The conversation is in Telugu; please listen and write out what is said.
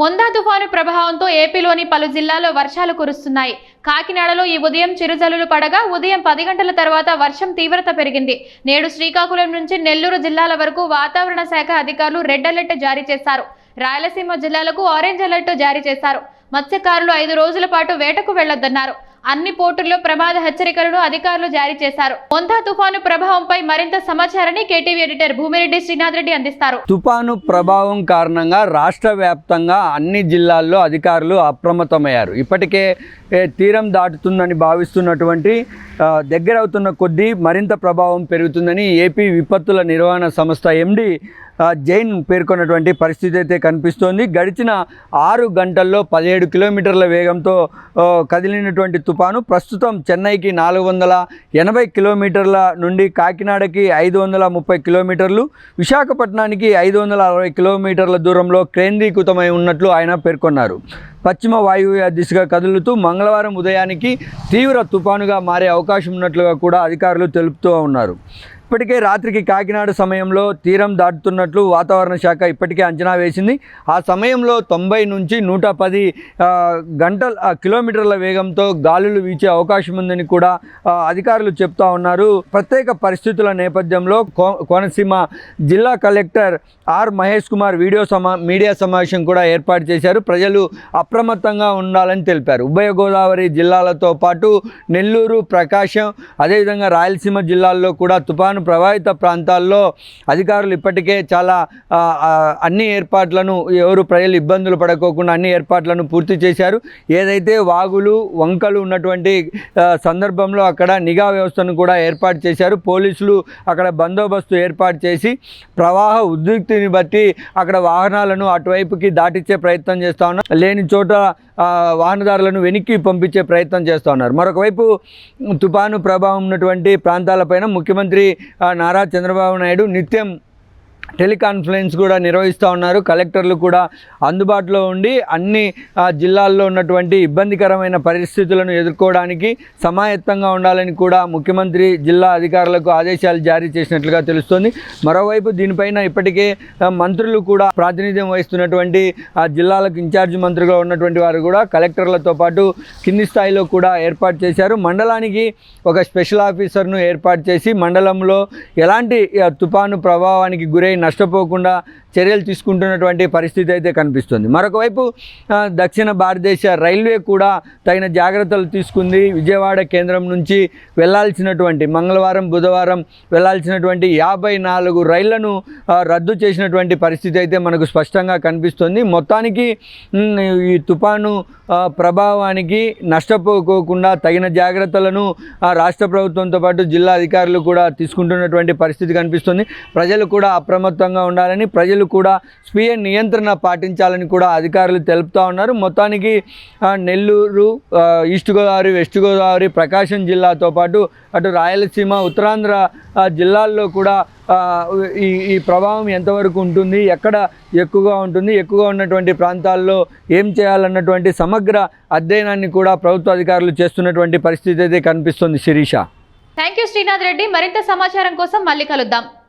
మొందా తుఫాను ప్రభావంతో ఏపీలోని పలు జిల్లాల్లో వర్షాలు కురుస్తున్నాయి. కాకినాడలో ఈ ఉదయం చిరుజల్లులు పడగా ఉదయం పది గంటల తర్వాత వర్షం తీవ్రత పెరిగింది. నేడు శ్రీకాకుళం నుంచి నెల్లూరు జిల్లాల వరకు వాతావరణ శాఖ అధికారులు రెడ్ అలర్ట్ జారీ చేశారు. రాయలసీమ జిల్లాలకు ఆరెంజ్ అలర్ట్ జారీ చేశారు. మత్స్యకారులు ఐదు రోజుల పాటు వేటకు వెళ్ళొద్దన్నారు అన్ని పోర్టుల్లో ప్రమాద హెచ్చరికలను అధికారులు జారీ చేశారు. మొంతా తుఫాను ప్రభావంపై మరింత సమాచారాన్ని కేటీవీ ఎడిటర్ భూమిరెడ్డి శ్రీనాథ్ రెడ్డి అందిస్తారు. తుపాను ప్రభావం కారణంగా రాష్ట్ర వ్యాప్తంగా అన్ని జిల్లాల్లో అధికారులు అప్రమత్తమయ్యారు. ఇప్పటికే తీరం దాటుతుందని భావిస్తున్నటువంటి దగ్గరవుతున్న కొద్దీ మరింత ప్రభావం పెరుగుతుందని ఏపీ విపత్తుల నిర్వహణ సంస్థ ఎండి జైన్ పేర్కొన్నటువంటి పరిస్థితి అయితే కనిపిస్తోంది. గడిచిన ఆరు గంటల్లో పదిహేడు కిలోమీటర్ల వేగంతో కదిలినటువంటి తుపాను ప్రస్తుతం చెన్నైకి నాలుగు వందల ఎనభై కిలోమీటర్ల నుండి కాకినాడకి ఐదు వందల ముప్పై కిలోమీటర్లు విశాఖపట్నానికి ఐదు వందల అరవై కిలోమీటర్ల దూరంలో కేంద్రీకృతమై ఉన్నట్లు ఆయన పేర్కొన్నారు. పశ్చిమ వాయువ్య దిశగా కదులుతూ మంగళవారం ఉదయానికి తీవ్ర తుపానుగా మారే అవకాశం ఉన్నట్లుగా కూడా అధికారులు తెలుపుతూ ఉన్నారు. ఇప్పటికే రాత్రికి కాకినాడ సమయంలో తీరం దాటుతున్నట్లు వాతావరణ శాఖ ఇప్పటికే అంచనా వేసింది. ఆ సమయంలో తొంభై నుంచి నూట పది గంటల కిలోమీటర్ల వేగంతో గాలులు వీచే అవకాశం ఉందని కూడా అధికారులు చెప్తా ఉన్నారు. ప్రత్యేక పరిస్థితుల నేపథ్యంలో కో కోనసీమ జిల్లా collector R Mahesh Kumar video సమా మీడియా సమావేశం కూడా ఏర్పాటు చేశారు. ప్రజలు అప్రమత్తంగా ఉండాలని తెలిపారు. ఉభయ గోదావరి జిల్లాలతో పాటు నెల్లూరు ప్రకాశం అదేవిధంగా రాయలసీమ జిల్లాల్లో కూడా తుఫాను ప్రభావిత ప్రాంతాల్లో అధికారులు ఇప్పటికే చాలా అన్ని ఏర్పాట్లను ఎవరు ప్రజలు ఇబ్బందులు పడకోకుండా అన్ని ఏర్పాట్లను పూర్తి చేశారు. ఏదైతే వాగులు వంకలు ఉన్నటువంటి సందర్భంలో అక్కడ నిఘా వ్యవస్థను కూడా ఏర్పాటు చేశారు. పోలీసులు అక్కడ బందోబస్తు ఏర్పాటు చేసి ప్రవాహ ఉద్రిక్తిని బట్టి అక్కడ వాహనాలను అటువైపుకి దాటించే ప్రయత్నం చేస్తూ ఉన్నారు. లేని చోట వాహనదారులను వెనక్కి పంపించే ప్రయత్నం చేస్తూ ఉన్నారు. మరొకవైపు తుపాను ప్రభావం ఉన్నటువంటి ప్రాంతాలపైన ముఖ్యమంత్రి నారా చంద్రబాబు నాయుడు నిత్యం టెలికాన్ఫరెన్స్ కూడా నిర్వహిస్తూ ఉన్నారు. కలెక్టర్లు కూడా అందుబాటులో ఉండి అన్ని జిల్లాల్లో ఉన్నటువంటి ఇబ్బందికరమైన పరిస్థితులను ఎదుర్కోవడానికి సమాయత్తంగా ఉండాలని కూడా ముఖ్యమంత్రి జిల్లా అధికారులకు ఆదేశాలు జారీ చేసినట్లుగా తెలుస్తోంది. మరోవైపు దీనిపైన ఇప్పటికే మంత్రులు కూడా ప్రాతినిధ్యం వహిస్తున్నటువంటి ఆ జిల్లాలకు ఇన్ఛార్జ్ మంత్రిగా ఉన్నటువంటి వారు కూడా కలెక్టర్లతో పాటు కింది స్థాయిలో కూడా ఏర్పాటు చేశారు. మండలానికి ఒక స్పెషల్ ఆఫీసర్ను ఏర్పాటు చేసి మండలంలో ఎలాంటి తుపాను తుఫాను ప్రభావానికి గురై నష్టపోకుండా చర్యలు తీసుకుంటున్నటువంటి పరిస్థితి అయితే కనిపిస్తుంది. మరొక వైపు దక్షిణ భారతదేశ రైల్వే కూడా తగిన జాగ్రత్తలు తీసుకుంది. విజయవాడ కేంద్రం నుంచి వెళ్ళాల్సినటువంటి మంగళవారం బుధవారం వెళ్ళాల్సినటువంటి యాభై నాలుగు రైళ్ళను రద్దు చేసినటువంటి పరిస్థితి అయితే మనకు స్పష్టంగా కనిపిస్తుంది. మొత్తానికి ఈ తుఫాను ప్రభావానికి నష్టపోకోకుండా తగిన జాగ్రత్తలను రాష్ట్ర ప్రభుత్వంతో పాటు జిల్లా అధికారులు కూడా తీసుకుంటున్నటువంటి పరిస్థితి కనిపిస్తుంది. ప్రజలు కూడా అప్రమత్తంగా ఉండాలని ప్రజలు కూడా స్వీయ నియంత్రణ పాటించాలని కూడా అధికారులు తెలుపుతా ఉన్నారు. మొత్తానికి నెల్లూరు ఈస్ట్ గోదావరి వెస్ట్ గోదావరి ప్రకాశం జిల్లాతో పాటు అటు రాయలసీమ ఉత్తరాంధ్ర జిల్లాల్లో కూడా ఈ ఈ ప్రభావం ఎంతవరకు ఉంటుంది ఎక్కడ ఎక్కువగా ఉంటుంది ఎక్కువగా ఉన్నటువంటి ప్రాంతాల్లో ఏం చేయాలన్నటువంటి సమగ్ర అధ్యయనాన్ని కూడా ప్రభుత్వ అధికారులు చేస్తున్నటువంటి పరిస్థితి అయితే కనిపిస్తుంది Sirisha. Thank you Srinath Reddy. మరింత సమాచారం కోసం మళ్ళీ కలుద్దాం.